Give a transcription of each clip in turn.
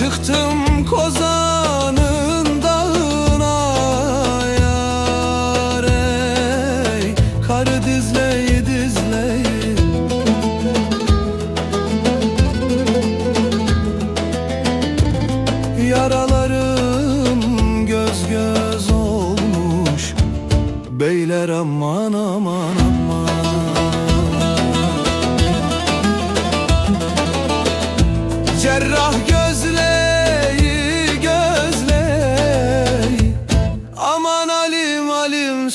Çıktım kozanın dağına yar ey. Karı dizleyi dizleyi. Yaralarım göz göz olmuş. Beyler aman aman aman. Cerrah gö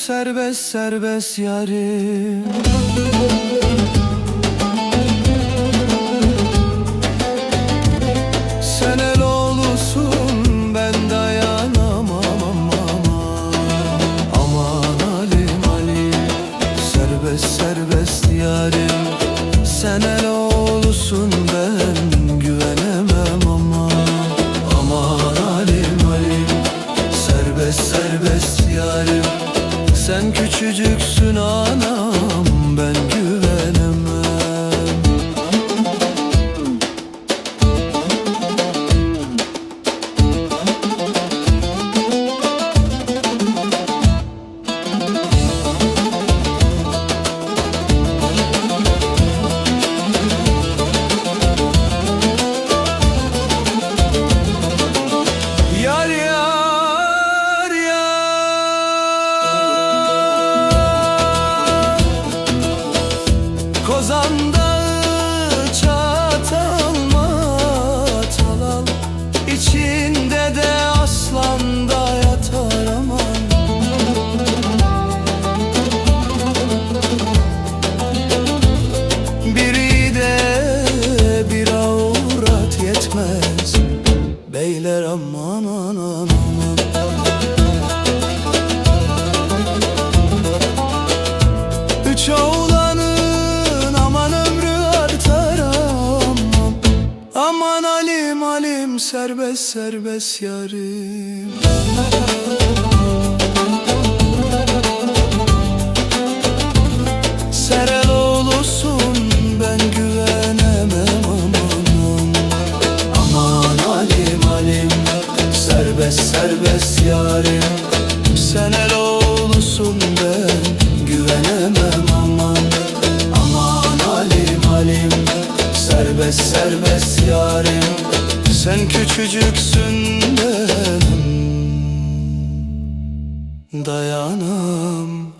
serbest serbest yarim. Sen el olursun ben dayanamam aman Aman. Alim alim serbest serbest yarim. Sen el olursun küçücüksün Beyler aman aman aman. Üç oğlanın aman ömrü artar aman. Aman alim alim serbest serbest yarim serbest yarim Sen el oğlusun ben Güvenemem aman. Aman alim alim Serbest serbest yarim. Sen küçücüksün ben Dayanam